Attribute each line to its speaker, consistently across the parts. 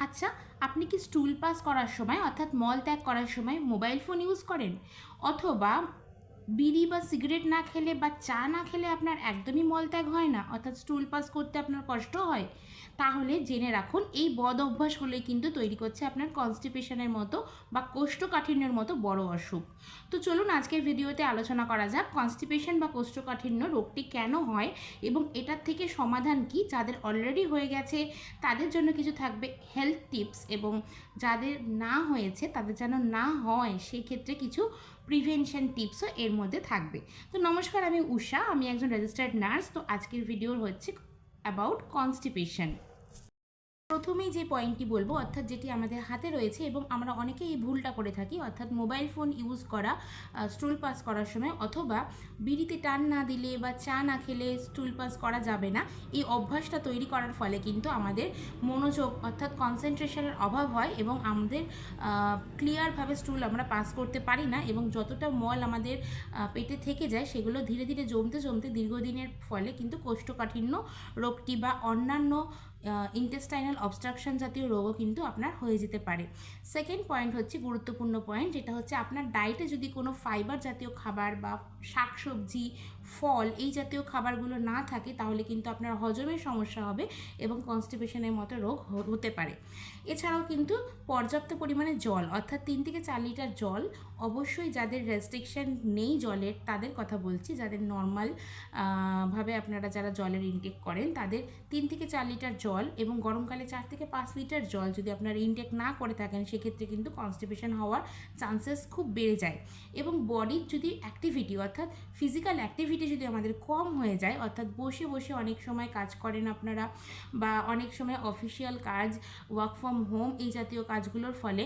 Speaker 1: আচ্ছা আপনি কি স্টুল পাস করার সময়, অর্থাৎ মল ত্যাগ করার সময় মোবাইল ফোন ইউজ করেন? অথবা বিড়ি বা সিগারেট না খেলে বা চা না খেলে আপনার একদমই মল ত্যাগ হয় না, অর্থাৎ স্টুল পাস করতে আপনার কষ্ট হয়, তাহলে জেনে রাখুন এই বদ অভ্যাস অভ্যাসগুলোই কিন্তু তৈরি করছে আপনার কনস্টিপেশনের মতো বা কোষ্ঠকাঠিন্যের মতো বড় অসুখ। তো চলুন আজকের ভিডিওতে আলোচনা করা যাক কনস্টিপেশন বা কোষ্ঠকাঠিন্য রোগটি কেন হয় এবং এটার থেকে সমাধান কি, যাদের অলরেডি হয়ে গেছে, তাদের জন্য কিছু থাকবে হেলথ টিপস এবং যাদের না হয়েছে, তাদের যেন না হয় সেই ক্ষেত্রে কিছু প্রিভেনশন টিপসও এর মধ্যে থাকবে। তো নমস্কার, আমি উষা, আমি একজন রেজিস্টার্ড নার্স তো আজকের ভিডিওর হচ্ছে অ্যাবাউট কনস্টিপেশন প্রথমেই যে পয়েন্টটি বলব, অর্থাৎ যেটি আমাদের হাতে রয়েছে এবং আমরা অনেকেই এই ভুলটা করে থাকি, অর্থাৎ মোবাইল ফোন ইউজ করা স্টুল পাস করার সময় অথবা বিড়িতে টান না দিলে বা চা না খেলে স্টুল পাস করা যাবে না, এই অভ্যাসটা তৈরি করার ফলে কিন্তু আমাদের মনোযোগ, অর্থাৎ কনসেন্ট্রেশনের অভাব হয় এবং আমাদের ক্লিয়ারভাবে স্টুল আমরা পাস করতে পারি না এবং যতটা মল আমাদের পেটে থেকে যায় সেগুলো ধীরে ধীরে জমতে জমতে দীর্ঘদিনের ফলে কিন্তু কোষ্ঠকাঠিন্য রোগটি বা অন্যান্য ইন্টেস্টাইনাল অবস্ট্রাকশন জাতীয় রোগও কিন্তু আপনার হয়ে যেতে পারে। সেকেন্ড পয়েন্ট হচ্ছে গুরুত্বপূর্ণ পয়েন্ট যেটা হচ্ছে আপনার ডায়েটে যদি কোনো ফাইবার জাতীয় খাবার বা শাকসবজি ফল এই জাতীয় খাবারগুলো না থাকে, তাহলে কিন্তু আপনার হজমের সমস্যা হবে এবং কনস্টিপেশনের মতো রোগ হতে পারে। এছাড়াও কিন্তু পর্যাপ্ত পরিমাণে জল, অর্থাৎ তিন থেকে চার লিটার জল অবশ্যই যাদের রেস্ট্রিকশান নেই জলের, তাদের কথা বলছি। যাদের নর্মাল ভাবে আপনারা যারা জলের ইনটেক করেন, তাদের তিন থেকে চার লিটার জল এবং গরমকালে চার থেকে পাঁচ লিটার জল যদি আপনারা ইনটেক না করে থাকেন, সেক্ষেত্রে কিন্তু কনস্টিপেশন হওয়ার চান্সেস খুব বেড়ে যায়। এবং বডির যদি অ্যাক্টিভিটি অর্থাৎ ফিজিক্যাল অ্যাক্টিভিটি যদি আমাদের কম হয়ে যায়, অর্থাৎ বসে বসে অনেক সময় কাজ করেন আপনারা বা অনেক সময় অফিসিয়াল কাজ ওয়ার্ক ফ্রম হোম এই জাতীয় কাজগুলোর ফলে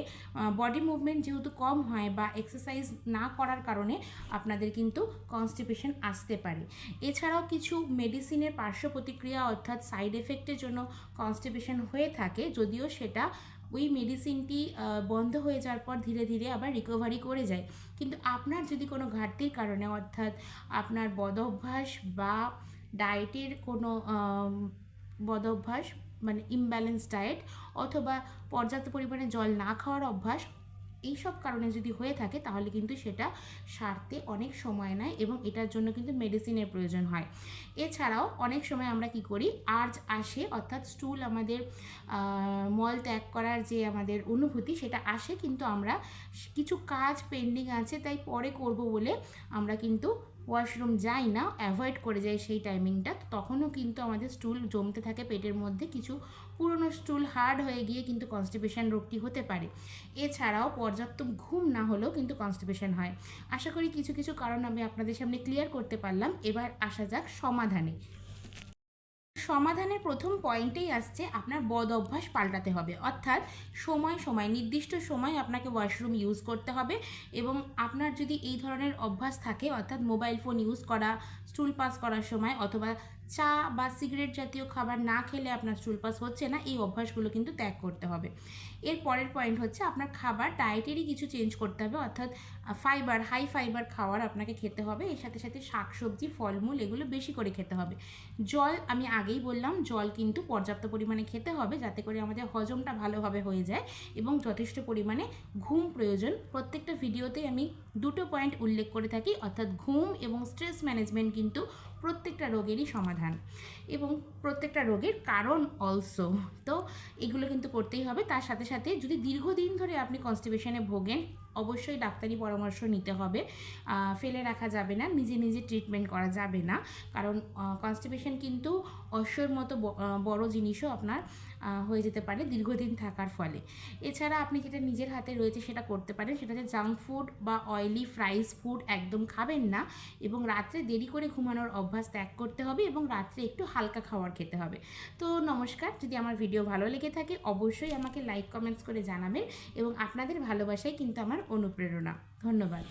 Speaker 1: বডি মুভমেন্ট যেহেতু কম হয় বা এক্সারসাইজ না করার কারণে আপনাদের কিন্তু কনস্টিপেশন আসতে পারে। এছাড়াও কিছু মেডিসিনের পার্শ্ব প্রতিক্রিয়া অর্থাৎ সাইড এফেক্টের জন্য কনস্টিপেশন হয়ে থাকে, যদিও সেটা ওই মেডিসিনটি বন্ধ হয়ে যাওয়ার পর ধীরে ধীরে আবার রিকভারি করে যায়। কিন্তু আপনার যদি কোনো ঘাটতির কারণে, অর্থাৎ আপনার বদ অভ্যাস বা ডায়েটের কোনো বদ অভ্যাস মানে ইমব্যালেন্স ডায়েট অথবা পর্যাপ্ত পরিমাণে জল না খাওয়ার অভ্যাস এইসব কারণে যদি হয়ে থাকে, তাহলে কিন্তু সেটা সারতে অনেক সময় নেয় এবং এটার জন্য কিন্তু মেডিসিনের প্রয়োজন হয়। এছাড়াও অনেক সময় আমরা কি করি, আর্জ আসে, অর্থাৎ স্টুল আমাদের মল ত্যাগ করার যে আমাদের অনুভূতি সেটা আসে কিন্তু আমরা কিছু কাজ পেন্ডিং আছে, তাই পরে করব বলে আমরা কিন্তু ওয়াশরুম যাই না অ্যাভয়েড করে যাই সেই টাইমিংটা তখনও কিন্তু আমাদের স্টুল জমতে থাকে পেটের মধ্যে, কিছু পুরনো স্টুল হার্ড হয়ে গিয়ে কিন্তু কনস্টিপেশন রোগটি হতে পারে। এছাড়াও পর্যাপ্ত ঘুম না হলেও কিন্তু কনস্টিপেশন হয়। আশা করি কিছু কিছু কারণ আমি আপনাদের সামনে ক্লিয়ার করতে পারলাম। এবার আসা যাক সমাধানে। সমাধানের প্রথম পয়েন্টেই আসছে, আপনার বদ অভ্যাস পাল্টাতে হবে। অর্থাৎ সময় সময়, নির্দিষ্ট সময় আপনাকে ওয়াশরুম ইউজ করতে হবে এবং আপনার যদি এই ধরনের অভ্যাস থাকে, অর্থাৎ মোবাইল ফোন ইউজ করা স্টুল পাস করার সময় অথবা চা বা সিগারেট জাতীয় খাবার না খেলে আপনার স্টুল পাস হচ্ছে না, এই অভ্যাসগুলো কিন্তু ত্যাগ করতে হবে। এর পরের পয়েন্ট হচ্ছে আপনার খাবার ডায়েটেরই কিছু চেঞ্জ করতে হবে, অর্থাৎ ফাইবার হাই ফাইবার খাওয়ার আপনাকে খেতে হবে, এর সাথে সাথে শাকসবজি, ফলমূল এগুলো বেশি করে খেতে হবে। জল, আমি আগেই বললাম, জল কিন্তু পর্যাপ্ত পরিমাণে খেতে হবে যাতে করে আমাদের হজমটা ভালোভাবে হয়ে যায় এবং যথেষ্ট পরিমাণে ঘুম প্রয়োজন। প্রত্যেকটা ভিডিওতেই আমি দুটো পয়েন্ট উল্লেখ করে থাকি, অর্থাৎ ঘুম এবং স্ট্রেস ম্যানেজমেন্ট কিন্তু প্রত্যেকটা রোগেরই সমাধান। এবং প্রত্যেকটা রোগের কারণ অলসো তো এগুলো কিন্তু করতেই হবে। তার সাথে সাথে যদি দীর্ঘদিন ধরে আপনি কনস্টিপেশনে ভোগেন, অবশ্যই ডাক্তারি পরামর্শ নিতে হবে। ফেলে রাখা যাবে না, নিজে নিজে ট্রিটমেন্ট করা যাবে না। কারণ কনস্টিপেশন কিন্তু অশ্বর মতো বড় জিনিসও আপনার হয়ে যেতে পারে দীর্ঘদিন থাকার ফলে। এছাড়া আপনি যেটা নিজের হাতে রয়েছে সেটা করতে পারেন, সেটা হচ্ছে জাঙ্ক ফুড বা অয়েলি ফ্রাইস ফুড একদম খাবেন না এবং রাত্রে দেরি করে ঘুমানোর অভ্যাস ত্যাগ করতে হবে এবং রাত্রে একটু হালকা খাবার খেতে হবে। তো নমস্কার, যদি আমার ভিডিও ভালো লেগে থাকে, অবশ্যই আমাকে লাইক কমেন্টস করে জানাবেন এবং আপনাদের ভালোবাসাই কিন্তু আমার অনুপ্রেরণা। ধন্যবাদ।